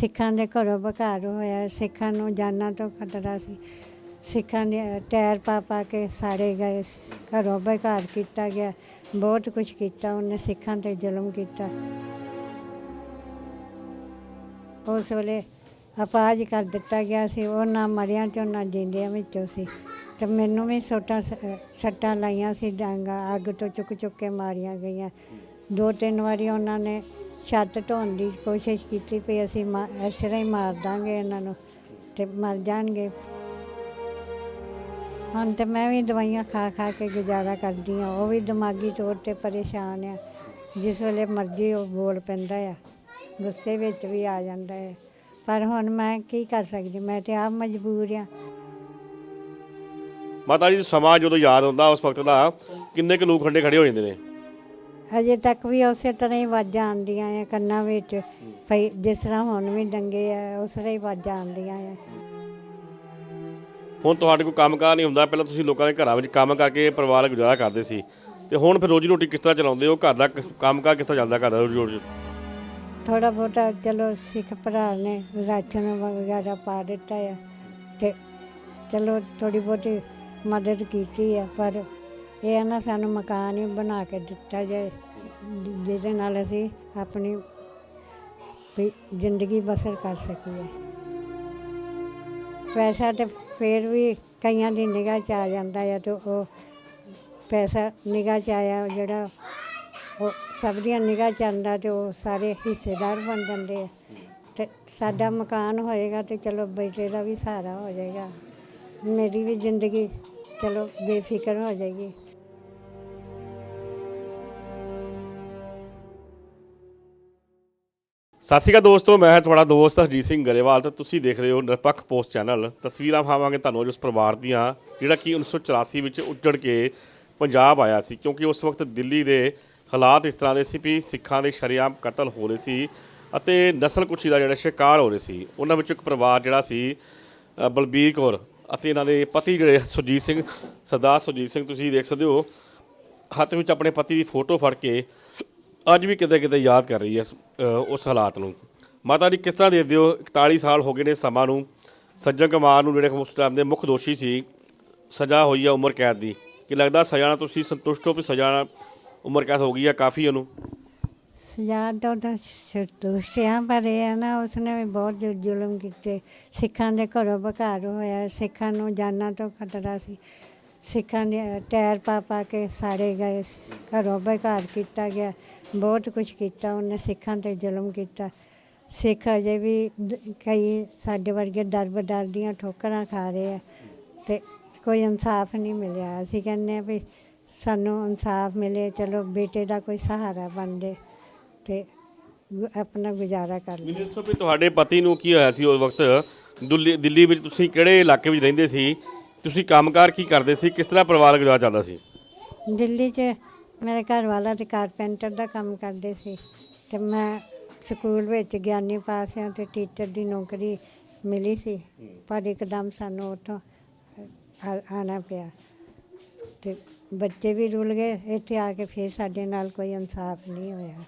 ਸਿੱਖਾਂ ਦੇ ਘਰੋਂ ਬਘਾਰ ਹੋਇਆ, ਸਿੱਖਾਂ ਨੂੰ ਜਾਨਾਂ ਤੋਂ ਖਤਰਾ ਸੀ। ਸਿੱਖਾਂ ਦੇ ਟਾਇਰ ਪਾ ਪਾ ਕੇ ਸਾੜੇ ਗਏ ਘਰੋਂ ਬੇਕਾਰ ਕੀਤਾ ਗਿਆ, ਬਹੁਤ ਕੁਝ ਕੀਤਾ, ਉਹਨੇ ਸਿੱਖਾਂ ਤੇ ਜ਼ੁਲਮ ਕੀਤਾ। ਉਸ ਵੇਲੇ ਅਪਾਜ ਕਰ ਦਿੱਤਾ ਗਿਆ ਸੀ। ਉਹ ਨਾ ਮਰਿਆਂ ਚੋਂ, ਨਾ ਜਿੰਦਿਆਂ ਵਿੱਚੋਂ ਸੀ। ਤੇ ਮੈਨੂੰ ਵੀ ਸੋਟਾਂ ਸੱਟਾਂ ਲਾਈਆਂ ਸੀ, ਡਾਂਗਾ ਅੱਗ ਤੋਂ ਚੁੱਕ ਚੁੱਕ ਕੇ ਮਾਰੀਆਂ ਗਈਆਂ। ਦੋ ਤਿੰਨ ਵਾਰੀ ਉਹਨਾਂ ਨੇ ਛੱਤ ਢੋਣ ਦੀ ਕੋਸ਼ਿਸ਼ ਕੀਤੀ ਵੀ ਅਸੀਂ ਮਾ- ਇਸ ਤਰ੍ਹਾਂ ਹੀ ਮਾਰ ਦਾਂਗੇ ਇਹਨਾਂ ਨੂੰ ਤੇ ਮਰ ਜਾਣਗੇ। ਹੁਣ ਤੇ ਮੈਂ ਵੀ ਦਵਾਈਆਂ ਖਾ ਖਾ ਕੇ ਗੁਜ਼ਾਰਾ ਕਰਦੀ ਹਾਂ, ਉਹ ਵੀ ਦਿਮਾਗੀ ਤੌਰ ਤੇ ਪਰੇਸ਼ਾਨ ਆ। ਜਿਸ ਵੇਲੇ ਮਰਜ਼ੀ ਉਹ ਬੋਲ ਪੈਂਦਾ ਆ, ਗੁੱਸੇ ਵਿੱਚ ਵੀ ਆ ਜਾਂਦਾ ਹੈ ਪਰ ਹੁਣ ਮੈਂ ਕੀ ਕਰ ਸਕਦੀ, ਮੈਂ ਤੇ ਆਪ ਮਜਬੂਰ ਆ। ਮਾਤਾ ਜੀ, ਸਮਾਂ ਜਦੋਂ ਯਾਦ ਆਉਂਦਾ ਉਸ ਵਕਤ ਦਾ ਕਿੰਨੇ ਕੁ ਲੋਕ ਖੰਡੇ ਖੜੇ ਹੋ ਜਾਂਦੇ ਨੇ। ਅਜੇ ਤੱਕ ਵੀ ਉਸੇ ਤਰ੍ਹਾਂ ਹੀ ਆਵਾਜ਼ਾਂ ਆਉਂਦੀਆਂ ਆ ਕੰਨਾਂ ਵਿੱਚ ਭਈ ਜਿਸ ਤਰ੍ਹਾਂ ਹੁਣ ਵੀ ਡੰਗੇ ਆ ਉਸ ਤਰ੍ਹਾਂ ਹੀ ਆਵਾਜ਼ਾਂ ਆਉਂਦੀਆਂ ਆ। ਹੁਣ ਤੁਹਾਡੇ ਕੋਲ ਕੰਮਕਾਰ ਨਹੀਂ ਹੁੰਦਾ ਪਹਿਲਾਂ ਤੁਸੀਂ ਲੋਕਾਂ ਦੇ ਘਰਾਂ ਵਿੱਚ ਕੰਮ ਕਰਕੇ ਪਰਿਵਾਰ ਦਾ ਗੁਜ਼ਾਰਾ ਕਰਦੇ ਸੀ। ਤੇ ਹੁਣ ਫਿਰ ਰੋਜੀ ਰੋਟੀ ਕਿਸ ਤਰ੍ਹਾਂ ਚਲਾਉਂਦੇ ਹੋ? ਘਰ ਦਾ ਕ- ਕੰਮਕਾਰ ਕਿਸ ਤਰ੍ਹਾਂ ਚੱਲਦਾ ਘਰ ਦਾ ਰੋਜੀ ਰੋਟੀ? ਥੋੜਾ ਬਹੁਤਾ ਚਲੋ ਸਿੱਖ ਭਰਾ ਨੇ ਰਾਸ਼ਨ ਵਗੈਰਾ ਪਾ ਦਿੱਤਾ ਆ ਤੇ ਚਲੋ ਥੋੜੀ ਬਹੁਤੀ ਮਦਦ ਕੀਤੀ ਆ ਪਰ ਇਹ ਨਾ ਸਾਨੂੰ ਮਕਾਨ ਹੀ ਬਣਾ ਕੇ ਦਿੱਤਾ ਜਾਏ, ਜਿਹਦੇ ਨਾਲ ਅਸੀਂ ਆਪਣੀ ਵੀ ਜ਼ਿੰਦਗੀ ਬਸਰ ਕਰ ਸਕੀਏ। ਪੈਸਾ ਤੇ ਫਿਰ ਵੀ ਕਈਆਂ ਦੀ ਨਿਗਾਹ 'ਚ ਆ ਜਾਂਦਾ ਆ ਤੇ ਉਹ ਪੈਸਾ ਨਿਗਾਹ 'ਚ ਆਇਆ, ਜਿਹੜਾ ਉਹ ਸਭ ਦੀਆਂ ਨਿਗਾਹ 'ਚ ਆਉਂਦਾ ਤੇ ਉਹ ਸਾਰੇ ਹਿੱਸੇਦਾਰ ਬਣ ਜਾਂਦੇ ਆ। ਤੇ ਸਾਡਾ ਮਕਾਨ ਹੋਏਗਾ ਤੇ ਚਲੋ ਬੇਟੇ ਦਾ ਵੀ ਸਹਾਰਾ ਹੋ ਜਾਏਗਾ। ਮੇਰੀ ਵੀ ਜ਼ਿੰਦਗੀ ਚਲੋ ਬੇਫਿਕਰ ਹੋ ਜਾਏਗੀ। ਸਤਿ ਸ਼੍ਰੀ ਅਕਾਲ ਦੋਸਤੋ, ਮੈਂ ਹਾਂ ਤੁਹਾਡਾ ਦੋਸਤ ਹਰਜੀਤ ਸਿੰਘ ਗਰੇਵਾਲ ਤੇ ਤੁਸੀਂ ਦੇਖ ਰਹੇ ਹੋ ਨਿਰਪੱਖ ਪੋਸਟ ਚੈਨਲ। ਤਸਵੀਰਾਂ ਪਾਵਾਂਗੇ ਤੁਹਾਨੂੰ ਅੱਜ ਉਸ ਪਰਿਵਾਰ ਦੀਆਂ, ਜਿਹੜਾ ਕਿ 1984 ਵਿੱਚ ਉੱਜੜ ਕੇ ਪੰਜਾਬ ਆਇਆ ਸੀ, ਕਿਉਂਕਿ ਉਸ ਵਕਤ ਦਿੱਲੀ ਦੇ ਹਾਲਾਤ ਇਸ ਤਰ੍ਹਾਂ ਦੇ ਸੀ ਵੀ ਸਿੱਖਾਂ ਦੇ ਸ਼ਰੇਆਮ ਕਤਲ ਹੋ ਰਹੇ ਸੀ ਅਤੇ ਨਸਲਕੁਸ਼ੀ ਦਾ ਜਿਹੜਾ ਸ਼ਿਕਾਰ ਹੋ ਰਹੇ ਸੀ। ਉਹਨਾਂ ਵਿੱਚੋਂ ਇੱਕ ਪਰਿਵਾਰ ਜਿਹੜਾ ਸੀ ਬਲਬੀਰ ਕੌਰ ਅਤੇ ਇਹਨਾਂ ਦੇ ਪਤੀ ਜਿਹੜੇ ਸੁਰਜੀਤ ਸਿੰਘ, ਸਰਦਾਰ ਸੁਰਜੀਤ ਸਿੰਘ ਤੁਸੀਂ ਦੇਖ ਸਕਦੇ ਹੋ। ਹੱਥ ਵਿੱਚ ਆਪਣੇ ਪਤੀ ਦੀ ਫੋਟੋ ਫੜ ਕੇ ਅੱਜ ਵੀ ਕਿਤੇ ਕਿਤੇ ਯਾਦ ਕਰ ਰਹੀ ਹੈ ਇਸ- ਅ, ਉਸ ਹਾਲਾਤ ਨੂੰ। ਮਾਤਾ ਜੀ ਕਿਸ ਤਰ੍ਹਾਂ ਦੇਖਦੇ ਹੋ 41 ਸਾਲ ਹੋ ਗਏ ਨੇ ਸਮਾਂ ਨੂੰ। ਸੱਜਣ ਕੁਮਾਰ ਨੂੰ ਜਿਹੜੇ ਉਸ ਟਾਈਮ ਦੇ ਮੁੱਖ ਦੋਸ਼ੀ ਸੀ ਸਜ਼ਾ ਹੋਈ ਆ ਉਮਰ ਕੈਦ ਦੀ। ਕੀ ਲੱਗਦਾ ਸਜ਼ਾ ਨਾਲ ਤੁਸੀਂ ਸੰਤੁਸ਼ਟ ਹੋ ਵੀ ਸਜ਼ਾ ਨਾਲ ਉਮਰ ਕੈਦ ਹੋ ਗਈ ਆ ਕਾਫੀ ਉਹਨੂੰ? ਸਜ਼ਾ ਤਾਂ ਤਾਂ ਸੰਤੁਸ਼ਟਿਆਂ ਪਰ ਇਹ ਹੈ ਨਾ ਉਸਨੇ ਵੀ ਬਹੁਤ ਜ਼ੁ- ਜ਼ੁਲਮ ਕੀਤੇ। ਸਿੱਖਾਂ ਦੇ ਘਰੋਂ ਬਕਾਰ ਹੋਇਆ ਸਿੱਖਾਂ ਨੂੰ ਜਾਨਾਂ ਤੋਂ ਖਤਰਾ ਸੀ। ਸਿੱਖਾਂ ਦੇ ਟਾਇਰ ਪਾ ਪਾ ਕੇ ਸਾੜੇ ਗਏ ਘਰੋਂ ਬੇਕਾਰ ਕੀਤਾ ਗਿਆ। ਬਹੁਤ ਕੁਝ ਕੀਤਾ ਉਹਨੇ, ਸਿੱਖਾਂ ਤੇ ਜ਼ੁਲਮ ਕੀਤਾ। ਸਿੱਖ ਅਜੇ ਵੀ ਦ- ਕਈ ਸਾਡੇ ਵਰਗੇ ਦਰ ਬਦਰ ਦੀਆਂ ਠੋਕਰਾਂ ਖਾ ਰਹੇ ਆ ਤੇ ਕੋਈ ਇਨਸਾਫ ਨਹੀਂ ਮਿਲਿਆ। ਅਸੀਂ ਕਹਿੰਦੇ ਆ ਵੀ ਸਾਨੂੰ ਇਨਸਾਫ ਮਿਲੇ, ਚਲੋ ਬੇਟੇ ਦਾ ਕੋਈ ਸਹਾਰਾ ਬਣ ਜੇ ਤੇ ਗੁ- ਆਪਣਾ ਗੁਜ਼ਾਰਾ ਕਰ ਲਈਏ। ਮੈਨੂੰ ਦੱਸੋ ਵੀ ਤੁਹਾਡੇ ਪਤੀ ਨੂੰ ਕੀ ਹੋਇਆ ਸੀ ਉਸ ਵਕਤ? ਦੁੱਲੀ, ਦਿੱਲੀ ਵਿੱਚ ਤੁਸੀਂ ਕਿਹੜੇ ਇਲਾਕੇ ਵਿੱਚ ਰਹਿੰਦੇ ਸੀ? ਤੁਸੀਂ ਕੰਮਕਾਰ ਕੀ ਕਰਦੇ ਸੀ? ਕਿਸ ਤਰ੍ਹਾਂ ਪਰਿਵਾਰ ਗੁਜ਼ਾਰਾ ਚੱਲਦਾ ਸੀ? ਦਿੱਲੀ 'ਚ ਮੇਰੇ ਘਰ ਵਾਲਾ ਤੇ ਕਾਰਪੈਂਟਰ ਦਾ ਕੰਮ ਕਰਦੇ ਸੀ ਤੇ ਮੈਂ ਸਕੂਲ ਵਿੱਚ ਗਿਆਨੀ ਪਾਸ ਹਾਂ ਤੇ ਟੀਚਰ ਦੀ ਨੌਕਰੀ ਮਿਲੀ ਸੀ ਪਰ ਇੱਕਦਮ ਸਾਨੂੰ ਉੱਥੋਂ ਆ- ਆਉਣਾ ਪਿਆ ਤੇ ਬੱਚੇ ਵੀ ਰੁਲ ਗਏ ਇੱਥੇ ਆ ਕੇ ਫਿਰ ਸਾਡੇ ਨਾਲ ਕੋਈ ਇਨਸਾਫ ਨਹੀਂ ਹੋਇਆ।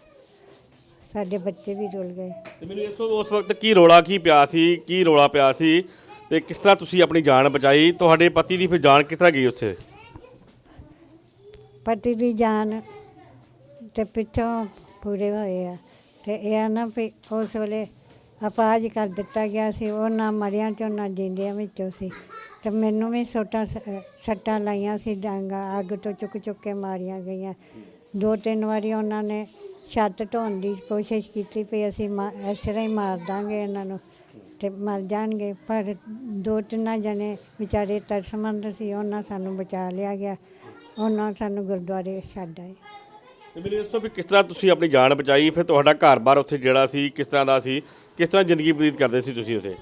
ਸਾਡੇ ਬੱਚੇ ਵੀ ਰੁਲ ਗਏ। ਤੇ ਮੈਨੂੰ ਦੱਸੋ ਉਸ ਵਕਤ ਕੀ ਰੋਲਾ ਕੀ ਪਿਆ ਸੀ ਕੀ ਰੋਲਾ ਪਿਆ ਸੀ? ਤੇ ਕਿਸ ਤਰ੍ਹਾਂ ਤੁਸੀਂ ਆਪਣੀ ਜਾਨ ਬਚਾਈ? ਤੁਹਾਡੇ ਪਤੀ ਦੀ ਫਿਰ ਜਾਨ ਕਿਸ ਤਰ੍ਹਾਂ ਗਈ ਉੱਥੇ? ਪਤੀ ਦੀ ਜਾਨ ਤੇ ਪਿੱਛੋਂ ਪੂਰੇ ਹੋਏ ਆ। ਤੇ ਇਹ ਆ ਨਾ ਵੀ ਉਸ ਵੇਲੇ ਅਪਾਜ ਕਰ ਦਿੱਤਾ ਗਿਆ ਸੀ। ਉਹ ਨਾ ਮਰਿਆਂ ਚੋਂ, ਨਾ ਜਿੰਦਿਆਂ ਵਿੱਚੋਂ ਸੀ। ਤੇ ਮੈਨੂੰ ਵੀ ਸੋਟਾਂ ਸੱਟਾਂ ਲਾਈਆਂ ਸੀ, ਡਾਂਗਾ, ਅੱਗ ਤੋਂ ਚੁੱਕ ਚੁੱਕ ਕੇ ਮਾਰੀਆਂ ਗਈਆਂ। ਦੋ ਤਿੰਨ ਵਾਰੀ ਉਹਨਾਂ ਨੇ ਛੱਤ ਢੋਣ ਦੀ ਕੋਸ਼ਿਸ਼ ਕੀਤੀ ਵੀ ਅਸੀਂ ਮਾ- ਇਸ ਤਰ੍ਹਾਂ ਹੀ ਮਾਰ ਦਾਂਗੇ ਇਹਨਾਂ ਨੂੰ। ਤੇ ਮਰ ਜਾਣਗੇ। ਪਰ ਦੋ ਤਿੰਨਾਂ ਜਣੇ ਵਿਚਾਰੇ ਤਰਸਮੰਦ ਸੀ ਉਹਨਾਂ ਸਾਨੂੰ ਬਚਾ ਲਿਆ ਗਿਆ। ਉਹਨਾਂ ਸਾਨੂੰ ਗੁਰਦੁਆਰੇ ਛੱਡ ਆਏ। ਤੇ ਮੈਨੂੰ ਦੱਸੋ ਵੀ ਕਿਸ ਤਰ੍ਹਾਂ ਤੁਸੀਂ ਆਪਣੀ ਜਾਨ ਬਚਾਈ? ਫਿਰ ਤੁਹਾਡਾ ਘਰ-ਬਾਰ ਉੱਥੇ ਜਿਹੜਾ ਸੀ ਕਿਸ ਤਰ੍ਹਾਂ ਦਾ ਸੀ? ਕਿਸ ਤਰ੍ਹਾਂ ਜ਼ਿੰਦਗੀ ਬਤੀਤ ਕਰਦੇ ਸੀ ਤੁਸੀਂ ਉੱਥੇ?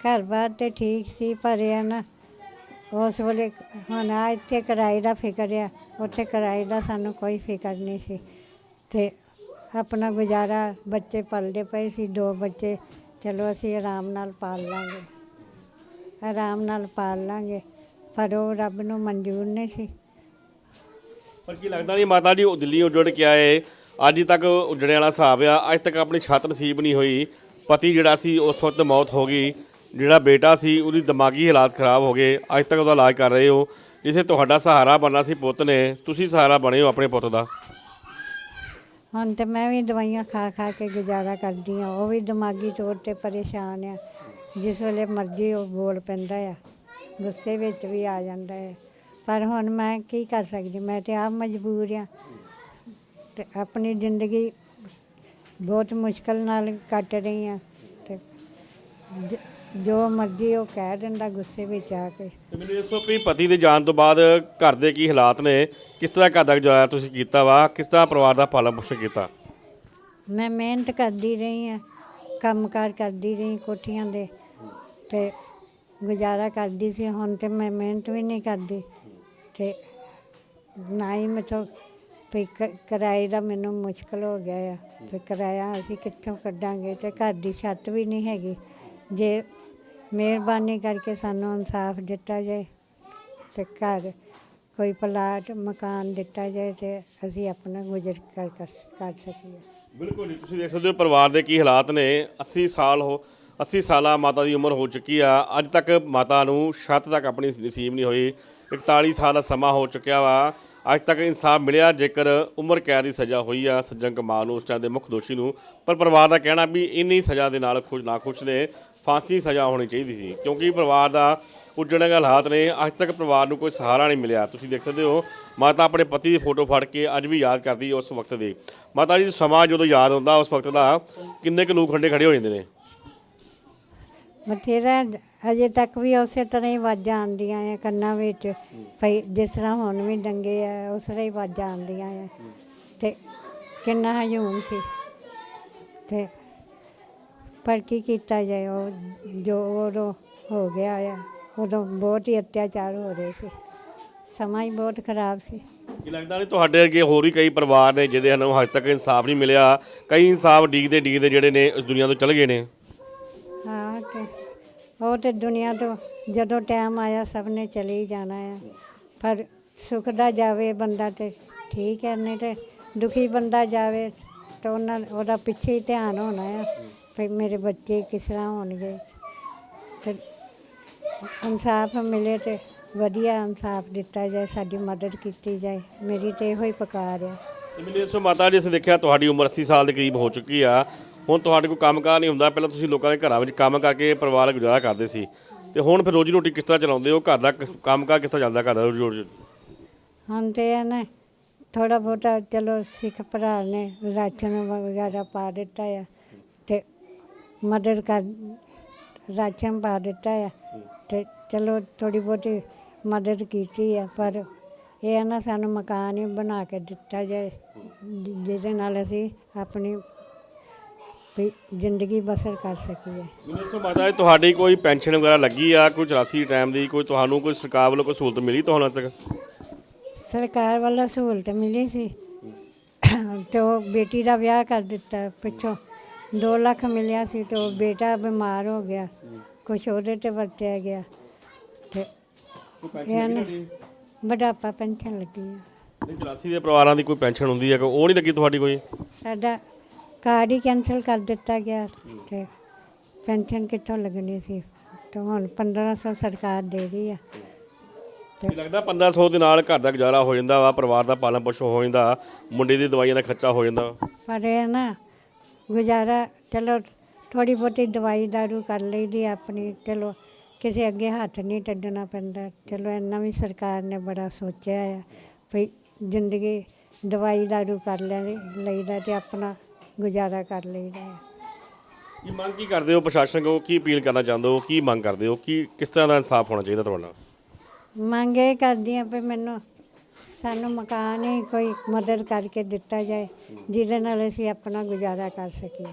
ਘਰ-ਬਾਰ ਤੇ ਠੀਕ ਸੀ ਪਰ ਇਹ ਨਾ ਉਸ ਵੇਲੇ ਹੁਣ ਆ ਇੱਥੇ ਕਿਰਾਏ ਦਾ ਫਿਕਰ ਆ। ਉੱਥੇ ਕਿਰਾਏ ਦਾ ਸਾਨੂੰ ਕੋਈ ਫਿਕਰ ਨਹੀਂ ਸੀ। ਤੇ ਆਪਣਾ ਗੁਜ਼ਾਰਾ ਬੱਚੇ ਪਲਦੇ ਪਏ ਸੀ ਦੋ ਬੱਚੇ ਚਲੋ ਅਸੀਂ ਆਰਾਮ ਨਾਲ ਪਾਲ ਲਾਂਗੇ। ਆਰਾਮ ਨਾਲ ਪਾਲ ਲਾਂਗੇ। ਪਰ ਉਹ ਰੱਬ ਨੂੰ ਮਨਜ਼ੂਰ ਨਹੀਂ ਸੀ। ਪਰ ਕੀ ਲੱਗਦਾ ਨਹੀਂ ਮਾਤਾ ਜੀ, ਉਹ ਦਿੱਲੀ ਉੱਜੜ ਕੇ ਆਏ। ਅੱਜ ਤੱਕ ਉੱਜੜਿਆ ਵਾਲਾ ਹਿਸਾਬ ਆ, ਅੱਜ ਤੱਕ ਆਪਣੀ ਛੱਤ ਨਸੀਬ ਨਹੀਂ ਹੋਈ। ਪਤੀ ਜਿਹੜਾ ਸੀ, ਉਸ ਵਕਤ ਮੌਤ ਹੋ ਗਈ। ਜਿਹੜਾ ਬੇਟਾ ਸੀ, ਉਹਦੀ ਦਿਮਾਗੀ ਹਾਲਾਤ ਖਰਾਬ ਹੋ ਗਏ। ਅੱਜ ਤੱਕ ਉਹਦਾ ਇਲਾਜ ਕਰ ਰਹੇ ਹੋ। ਜਿਸੇ ਤੁਹਾਡਾ ਸਹਾਰਾ ਬਣਨਾ ਸੀ ਪੁੱਤ ਨੇ, ਤੁਸੀਂ ਸਹਾਰਾ ਬਣੇ ਹੋ ਆਪਣੇ ਪੁੱਤ ਦਾ। ਹੁਣ ਤੇ ਮੈਂ ਵੀ ਦਵਾਈਆਂ ਖਾ ਖਾ ਕੇ ਗੁਜ਼ਾਰਾ ਕਰਦੀ ਆ ਉਹ ਵੀ ਦਿਮਾਗੀ ਤੌਰ ਤੇ ਪਰੇਸ਼ਾਨ ਆ। ਜਿਸ ਵੇਲੇ ਮਰਜ਼ੀ ਉਹ ਬੋਲ ਪੈਂਦਾ ਆ, ਗੁੱਸੇ ਵਿੱਚ ਵੀ ਆ ਜਾਂਦਾ ਹੈ ਪਰ ਹੁਣ ਮੈਂ ਕੀ ਕਰ ਸਕਦੀ, ਮੈਂ ਤੇ ਆਪ ਮਜਬੂਰ ਆ ਤੇ ਆਪਣੀ ਜ਼ਿੰਦਗੀ ਬਹੁਤ ਮੁਸ਼ਕਲ ਨਾਲ ਕੱਟ ਰਹੀ ਆ ਤੇ ਜ- ਜੋ ਮਰਜ਼ੀ ਉਹ ਕਹਿ ਦਿੰਦਾ ਗੁੱਸੇ ਵਿੱਚ ਆ ਕੇ। ਤੇ ਮੈਨੂੰ ਦੱਸੋ ਵੀ ਪਤੀ ਦੇ ਜਾਣ ਤੋਂ ਬਾਅਦ ਘਰ ਦੇ ਕੀ ਹਾਲਾਤ ਨੇ? ਕਿਸ ਤਰ੍ਹਾਂ ਘਰ ਦਾ ਗੁਜ਼ਾਰਾ ਤੁਸੀਂ ਕੀਤਾ ਵਾ? ਕਿਸ ਤਰ੍ਹਾਂ ਪਰਿਵਾਰ ਦਾ ਪਾਲਣ ਪੋਸ਼ਣ ਕੀਤਾ? ਮੈਂ ਮਿਹਨਤ ਕਰਦੀ ਰਹੀ ਆ ਕੰਮਕਾਰ ਕਰਦੀ ਰਹੀ ਕੋਠੀਆਂ ਦੇ ਤੇ ਗੁਜ਼ਾਰਾ ਕਰਦੀ ਸੀ। ਹੁਣ ਤੇ ਮੈਂ ਮਿਹਨਤ ਵੀ ਨਹੀਂ ਕਰਦੀ ਤੇ ਨਾ ਹੀ ਮੈਥੋਂ ਵੀ ਕ- ਕਿਰਾਏ ਦਾ ਮੈਨੂੰ ਮੁਸ਼ਕਲ ਹੋ ਗਿਆ ਆ। ਤੇ ਕਿਰਾਇਆ ਅਸੀਂ ਕਿੱਥੋਂ ਕੱਢਾਂਗੇ ਤੇ ਘਰ ਦੀ ਛੱਤ ਵੀ ਨਹੀਂ ਹੈਗੀ। ਜੇ ਮਿਹਰਬਾਨੀ ਕਰਕੇ ਸਾਨੂੰ ਇਨਸਾਫ ਦਿੱਤਾ ਜਾਏ ਅਤੇ ਘਰ ਕੋਈ ਪਲਾਟ, ਮਕਾਨ ਦਿੱਤਾ ਜਾਏ ਅਤੇ ਅਸੀਂ ਆਪਣਾ ਗੁਜ਼ਰ ਕਰ ਕਰ ਕਰ ਸਕੀਏ। ਬਿਲਕੁਲ ਜੀ, ਤੁਸੀਂ ਦੇਖ ਸਕਦੇ ਹੋ ਪਰਿਵਾਰ ਦੇ ਕੀ ਹਾਲਾਤ ਨੇ। 80 ਸਾਲ ਹੋ 80 ਸਾਲਾ ਮਾਤਾ ਦੀ ਉਮਰ ਹੋ ਚੁੱਕੀ ਆ। ਅੱਜ ਤੱਕ ਮਾਤਾ ਨੂੰ ਛੱਤ ਤੱਕ ਆਪਣੀ ਨਸੀਬ ਨਹੀਂ ਹੋਈ। 41 ਸਾਲ ਦਾ ਸਮਾਂ ਹੋ ਚੁੱਕਿਆ ਵਾ। ਅੱਜ ਤੱਕ ਇਨਸਾਫ ਮਿਲਿਆ, ਜੇਕਰ ਉਮਰ ਕੈਦ ਦੀ ਸਜ਼ਾ ਹੋਈ ਆ, ਸੱਜਣ ਕਮਾਲ ਨੂੰ, ਉਸ ਟਾਈਮ ਦੇ ਮੁੱਖ ਦੋਸ਼ੀ ਨੂੰ। ਪਰ ਪਰਿਵਾਰ ਦਾ ਕਹਿਣਾ ਵੀ ਇੰਨੀ ਸਜ਼ਾ ਦੇ ਨਾਲ ਖੁਸ਼ ਨਾ ਖੁਸ਼ ਨੇ, ਫਾਂਸੀ ਸਜ਼ਾ ਹੋਣੀ ਚਾਹੀਦੀ ਸੀ। ਕਿਉਂਕਿ ਪਰਿਵਾਰ ਦਾ ਉੱਜੜਨ ਦੇ ਹਾਲਾਤ ਨੇ, ਅੱਜ ਤੱਕ ਪਰਿਵਾਰ ਨੂੰ ਕੋਈ ਸਹਾਰਾ ਨਹੀਂ ਮਿਲਿਆ। ਤੁਸੀਂ ਦੇਖ ਸਕਦੇ ਹੋ, ਮਾਤਾ ਆਪਣੇ ਪਤੀ ਦੀ ਫੋਟੋ ਫੜ ਕੇ ਅੱਜ ਵੀ ਯਾਦ ਕਰਦੀ ਉਸ ਵਕਤ ਦੀ। ਮਾਤਾ ਜੀ, ਸਮਾਂ ਜਦੋਂ ਯਾਦ ਆਉਂਦਾ ਉਸ ਵਕਤ ਦਾ ਕਿੰਨੇ ਕੁ ਲੋਕ ਖੰਡੇ ਖੜੇ ਹੋ ਜਾਂਦੇ ਨੇ। ਬਥੇਰਾ ਅਜੇ ਤੱਕ ਵੀ ਉਸੇ ਤਰ੍ਹਾਂ ਹੀ ਆਵਾਜ਼ਾਂ ਆਉਂਦੀਆਂ ਆ ਕੰਨਾਂ ਵਿੱਚ। ਭਈ ਜਿਸ ਤਰ੍ਹਾਂ ਹੁਣ ਵੀ ਡੰਗੇ ਆ, ਉਸ ਤਰ੍ਹਾਂ ਹੀ ਆਵਾਜ਼ਾਂ ਆਉਂਦੀਆਂ ਆ। ਤੇ ਕਿੰਨਾ ਹਜੂਮ ਸੀ। ਤੇ ਪਰ ਕੀ ਕੀਤਾ ਜਾਏ, ਉਹ ਜੋ ਉਦੋਂ ਹੋ ਗਿਆ ਆ, ਉਦੋਂ ਬਹੁਤ ਹੀ ਅਤਿਆਚਾਰ ਹੋ ਰਹੇ ਸੀ। ਸਮਾਂ ਹੀ ਬਹੁਤ ਖਰਾਬ ਸੀ। ਕੀ ਲੱਗਦਾ ਨਹੀਂ ਤੁਹਾਡੇ ਅੱਗੇ ਹੋਰ ਵੀ ਕਈ ਪਰਿਵਾਰ ਨੇ ਜਿਹਦੇ ਨੂੰ ਹਜੇ ਤੱਕ ਇਨਸਾਫ ਨਹੀਂ ਮਿਲਿਆ? ਕਈ ਇਨਸਾਫ ਡੀਕਦੇ ਡੀਕਦੇ ਜਿਹੜੇ ਨੇ ਇਸ ਦੁਨੀਆ ਤੋਂ ਚਲੇ ਗਏ ਨੇ? ਤੇ ਉਹ ਤੇ ਦੁਨੀਆ ਤੋਂ ਜਦੋਂ ਟਾਈਮ ਆਇਆ ਸਭ ਨੇ ਚਲੇ ਹੀ ਜਾਣਾ ਆ। ਪਰ ਸੁੱਖ ਦਾ ਜਾਵੇ ਬੰਦਾ ਤੇ ਠੀਕ ਹੈ, ਨਹੀਂ ਤੇ ਦੁਖੀ ਬੰਦਾ ਜਾਵੇ ਤਾਂ ਉਹਨਾਂ ਉਹਦਾ ਪਿੱਛੇ ਹੀ ਧਿਆਨ ਹੋਣਾ ਆ ਵੀ ਮੇਰੇ ਬੱਚੇ ਕਿਸ ਤਰ੍ਹਾਂ ਹੋਣਗੇ। ਤੇ ਇਨਸਾਫ ਮਿਲੇ ਤੇ ਵਧੀਆ ਇਨਸਾਫ ਦਿੱਤਾ ਜਾਏ, ਸਾਡੀ ਮਦਦ ਕੀਤੀ ਜਾਏ। ਮੇਰੀ ਤੇ ਇਹੋ ਹੀ ਪੁਕਾਰ ਆ। ਤੇ ਮੈਨੂੰ ਮਾਤਾ ਜੀ, ਅਸੀਂ ਦੇਖਿਆ ਤੁਹਾਡੀ ਉਮਰ 80 ਸਾਲ ਦੇ ਕਰੀਬ ਹੋ ਚੁੱਕੀ ਆ। ਹੁਣ ਤੁਹਾਡੇ ਕੋਲ ਕੰਮਕਾਰ ਨਹੀਂ ਹੁੰਦਾ, ਪਹਿਲਾਂ ਤੁਸੀਂ ਲੋਕਾਂ ਦੇ ਘਰਾਂ ਵਿੱਚ ਕੰਮ ਕਰਕੇ ਪਰਿਵਾਰ ਦਾ ਗੁਜ਼ਾਰਾ ਕਰਦੇ ਸੀ। ਤੇ ਹੁਣ ਫਿਰ ਰੋਜੀ ਰੋਟੀ ਕਿਸ ਤਰ੍ਹਾਂ ਚਲਾਉਂਦੇ ਹੋ? ਘਰ ਦਾ ਕ- ਕੰਮਕਾਰ ਕਿਸ ਤਰ੍ਹਾਂ ਚੱਲਦਾ ਘਰ ਦਾ ਰੋਜੀ ਰੋਟੀ ਹੁਣ ਤੇ ਇਹ ਨਾ ਥੋੜਾ ਬਹੁਤਾ ਚਲੋ ਸਿੱਖ ਭਰਾ ਨੇ ਰਾਸ਼ਨ ਵਗੈਰਾ ਪਾ ਦਿੱਤਾ ਆ ਤੇ ਮਦਦ ਕਰ, ਰਾਸ਼ਨ ਪਾ ਦਿੱਤਾ ਆ ਤੇ ਚਲੋ ਥੋੜੀ ਬਹੁਤੀ ਮਦਦ ਕੀਤੀ ਆ, ਪਰ ਇਹ ਆ ਨਾ ਸਾਨੂੰ ਮਕਾਨ ਹੀ ਬਣਾ ਕੇ ਦਿੱਤਾ ਜਾਏ ਜਿ- ਜਿਹਦੇ ਨਾਲ ਅਸੀਂ ਆਪਣੀ ਵੀ ਜ਼ਿੰਦਗੀ ਬਸਰ ਕਰ ਸਕੀਏ। ਮੈਨੂੰ ਦੱਸੋ ਮਾਤਾ ਜੀ ਤੁਹਾਡੀ ਕੋਈ ਪੈਨਸ਼ਨ ਵਗੈਰਾ ਲੱਗੀ ਆ ਕੋਈ 84 ਟਾਈਮ ਦੀ ਕੋਈ ਤੁਹਾਨੂੰ ਕੋਈ ਸਰਕਾਰ ਵੱਲੋਂ ਕੋਈ ਸਹੂਲਤ ਮਿਲੀ ਤੁਹਾਨੂੰ ਅੱਜ ਤੱਕ? ਸਰਕਾਰ ਵੱਲੋਂ ਸਹੂਲਤ ਮਿਲੀ ਸੀ। ਤੇ ਉਹ ਬੇਟੀ ਦਾ ਵਿਆਹ ਕਰ ਦਿੱਤਾ ਪਿੱਛੋਂ। 2 ਲੱਖ ਮਿਲਿਆ ਸੀ ਤੇ ਉਹ ਬੇਟਾ ਬਿਮਾਰ ਹੋ ਗਿਆ। ਕੁਛ ਉਹਦੇ ਤੇ ਵਰਤਿਆ ਗਿਆ। ਤੇ ਇਹ ਨਾ ਬੁਢਾਪਾ ਪੈਨਸ਼ਨ ਲੱਗੀ ਆ। ਨਹੀਂ 84 ਦੇ ਪਰਿਵਾਰਾਂ ਦੀ ਕੋਈ ਪੈਨਸ਼ਨ ਹੁੰਦੀ ਹੈ ਕਿ ਉਹ ਨਹੀਂ ਲੱਗੀ ਤੁਹਾਡੀ ਕੋਈ? ਸਾਡਾ ਕਾਰਡ ਹੀ ਕੈਂਸਲ ਕਰ ਦਿੱਤਾ ਗਿਆ ਤੇ ਪੈਨਸ਼ਨ ਕਿੱਥੋਂ ਲੱਗਣੀ ਸੀ? ਤੇ ਹੁਣ 1500 ਸਰਕਾਰ ਦੇ ਰਹੀ ਆ। ਕੀ ਲੱਗਦਾ 1500 ਦੇ ਨਾਲ ਘਰ ਦਾ ਗੁਜ਼ਾਰਾ ਹੋ ਜਾਂਦਾ ਵਾ ਪਰਿਵਾਰ ਦਾ ਪਾਲਣ ਪੋਸ਼ਣ ਹੋ ਜਾਂਦਾ ਮੁੰਡੇ ਦੀ ਦਵਾਈਆਂ ਦਾ ਖਰਚਾ ਹੋ ਜਾਂਦਾ ਪਰ ਇਹ ਨਾ ਗੁਜ਼ਾਰਾ ਚਲੋ ਥੋੜੀ ਬਹੁਤੀ ਦਵਾਈ ਦਾਰੂ ਕਰ ਲਈਦੀ ਆਪਣੀ ਚਲੋ ਕਿਸੇ ਅੱਗੇ ਹੱਥ ਨਹੀਂ ਟੱਡਣਾ ਪੈਂਦਾ। ਚਲੋ ਇੰਨਾ ਵੀ ਸਰਕਾਰ ਨੇ ਬੜਾ ਸੋਚਿਆ ਆ ਵੀ ਜ਼ਿੰਦਗੀ ਦਵਾਈ ਦਾਰੂ ਕਰ ਲੈ ਲਈਦਾ ਤੇ ਆਪਣਾ ਗੁਜ਼ਾਰਾ ਕਰ ਲਈਦਾ ਹੈ। ਕੀ ਮੰਗ ਕੀ ਕਰਦੇ ਹੋ ਪ੍ਰਸ਼ਾਸਨ ਕੋ ਕੀ ਅਪੀਲ ਕਰਨਾ ਚਾਹੁੰਦੇ ਹੋ? ਕੀ ਮੰਗ ਕਰਦੇ ਹੋ? ਕੀ ਕਿਸ ਤਰ੍ਹਾਂ ਦਾ ਇਨਸਾਫ ਹੋਣਾ ਚਾਹੀਦਾ ਤੁਹਾਡਾ ਮੰਗ ਇਹ ਕਰਦੀ ਹਾਂ ਵੀ ਮੈਨੂੰ ਸਾਨੂੰ ਮਕਾਨ ਹੀ ਕੋਈ ਮਦਦ ਕਰਕੇ ਦਿੱਤਾ ਜਾਏ ਜਿਹਦੇ ਨਾਲ ਅਸੀਂ ਆਪਣਾ ਗੁਜ਼ਾਰਾ ਕਰ ਸਕੀਏ।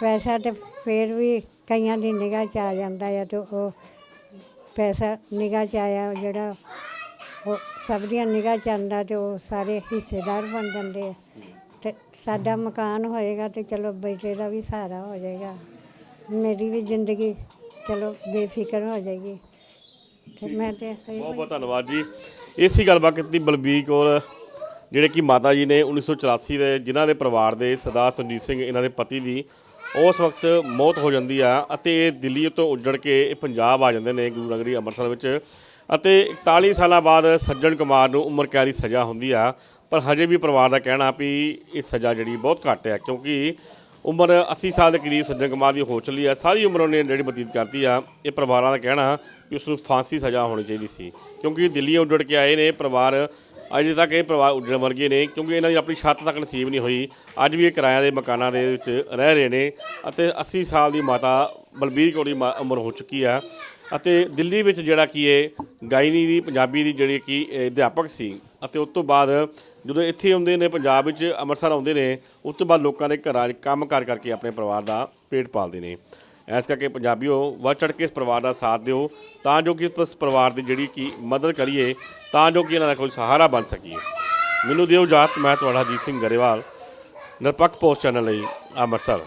ਪੈਸਾ ਤੇ ਫਿਰ ਵੀ ਕਈਆਂ ਦੀ ਨਿਗਾਹ 'ਚ ਆ ਜਾਂਦਾ ਹੈ ਤੇ ਉਹ ਪੈਸਾ ਨਿਗਾਹ 'ਚ ਆਇਆ ਜਿਹੜਾ ਉਹ ਸਭ ਦੀਆਂ ਨਿਗਾਹ 'ਚ ਆਉਂਦਾ ਤੇ ਉਹ ਸਾਰੇ ਹਿੱਸੇਦਾਰ ਬਣ ਜਾਂਦੇ ਆ। ਸਾਡਾ ਮਕਾਨ ਹੋਏਗਾ ਤੇ ਚਲੋ ਬੇਟੇ ਦਾ ਵੀ ਸਹਾਰਾ ਹੋ ਜਾਏਗਾ। ਮੇਰੀ ਵੀ ਜ਼ਿੰਦਗੀ ਚਲੋ ਬੇਫਿਕਰ ਹੋ ਜਾਏਗੀ। ਤੇ ਮੈਂ ਤੇ ਇਹੋ ਬਹੁਤ ਬਹੁਤ ਧੰਨਵਾਦ ਜੀ। ਇਸੀ ਗੱਲਬਾਤ ਕੀਤੀ ਬਲਬੀਰ ਕੌਰ, ਜਿਹੜੇ ਕਿ ਮਾਤਾ ਜੀ ਨੇ 1984 ਦੇ, ਜਿਨ੍ਹਾਂ ਦੇ ਪਰਿਵਾਰ ਦੇ ਸਰਦਾਰ ਸੰਜੀਤ ਸਿੰਘ, ਇਹਨਾਂ ਦੇ ਪਤੀ ਦੀ, ਉਸ ਵਕਤ ਮੌਤ ਹੋ ਜਾਂਦੀ ਆ ਅਤੇ ਇਹ ਦਿੱਲੀ ਤੋਂ ਉੱਜੜ ਕੇ ਇਹ ਪੰਜਾਬ ਆ ਜਾਂਦੇ ਨੇ, ਗੁਰੂ ਨਗਰੀ ਅੰਮ੍ਰਿਤਸਰ ਵਿੱਚ। ਅਤੇ 41 ਸਾਲਾਂ ਬਾਅਦ ਸੱਜਣ ਕੁਮਾਰ ਨੂੰ ਉਮਰ ਕੈਦ ਦੀ ਸਜ਼ਾ ਹੁੰਦੀ ਆ। ਪਰ ਹਜੇ ਵੀ ਪਰਿਵਾਰ ਦਾ ਕਹਿਣਾ ਵੀ ਇਹ ਸਜ਼ਾ ਜਿਹੜੀ ਬਹੁਤ ਘੱਟ ਹੈ, ਕਿਉਂਕਿ ਉਮਰ 80 ਸਾਲ ਦੇ ਕਰੀਬ ਸੱਜਣ ਕੁਮਾਰ ਦੀ ਹੋ ਚੱਲੀ ਆ ਸਾਰੀ ਉਮਰ ਉਹਨੇ ਜਿਹੜੀ ਬਤੀਤ ਕਰਤੀ ਆ, ਇਹ ਪਰਿਵਾਰਾਂ ਦਾ ਕਹਿਣਾ ਵੀ ਉਸ ਨੂੰ ਫਾਂਸੀ ਸਜ਼ਾ ਹੋਣੀ ਚਾਹੀਦੀ ਸੀ। ਕਿਉਂਕਿ ਦਿੱਲੀ ਉੱਜੜ ਕੇ ਆਏ ਨੇ ਪਰਿਵਾਰ, ਅਜੇ ਤੱਕ ਇਹ ਪਰਿਵਾਰ ਉੱਜਣ ਵਰਗੇ ਨੇ, ਕਿਉਂਕਿ ਇਹਨਾਂ ਦੀ ਆਪਣੀ ਛੱਤ ਤੱਕ ਨਸੀਬ ਨਹੀਂ ਹੋਈ। ਅੱਜ ਵੀ ਇਹ ਕਿਰਾਇਆ ਦੇ ਮਕਾਨਾਂ ਦੇ ਵਿੱਚ ਰਹਿ ਰਹੇ ਨੇ ਅਤੇ 80 ਸਾਲ ਦੀ ਮਾਤਾ ਬਲਬੀਰ ਕੌਰ ਦੀ ਮਾ- ਉਮਰ ਹੋ ਚੁੱਕੀ ਆ। ਅਤੇ ਦਿੱਲੀ ਵਿੱਚ ਜਿਹੜਾ ਕੀ ਇਹ ਗਾਇਨੀ ਦੀ, ਪੰਜਾਬੀ ਦੀ ਜਿਹੜੀ ਕਿ ਅਧਿਆਪਕ ਸੀ ਅਤੇ ਉਸ ਤੋਂ ਬਾਅਦ ਜਦੋਂ ਇੱਥੇ ਆਉਂਦੇ ਨੇ, ਪੰਜਾਬ ਵਿੱਚ ਅੰਮ੍ਰਿਤਸਰ ਆਉਂਦੇ ਨੇ, ਉਸ ਤੋਂ ਬਾਅਦ ਲੋਕਾਂ ਦੇ ਘਰਾਂ 'ਚ ਕੰਮ ਕਰ ਕਰਕੇ ਆਪਣੇ ਪਰਿਵਾਰ ਦਾ ਪੇਟ ਪਾਲਦੇ ਨੇ। ਇਸ ਕਰਕੇ ਪੰਜਾਬੀਓ, ਵੱਧ ਚੜ੍ਹ ਕੇ ਇਸ ਪਰਿਵਾਰ ਦਾ ਸਾਥ ਦਿਓ ਤਾਂ ਜੋ ਕਿ ਇਸ ਪਰਿਵਾਰ ਦੀ ਜਿਹੜੀ ਕਿ ਮਦਦ ਕਰੀਏ, ਤਾਂ ਜੋ ਕਿ ਇਹਨਾਂ ਦਾ ਕੋਈ ਸਹਾਰਾ ਬਣ ਸਕੀਏ। ਮੈਨੂੰ ਦਿਓ ਜਾਤ ਮੈਂ ਤੁਹਾਡਾ ਜੀਤ ਸਿੰਘ ਗਰੇਵਾਲ, ਨਿਰਪੱਖ ਪੋਸਟ ਚੈਨਲ ਲਈ ਅੰਮ੍ਰਿਤਸਰ।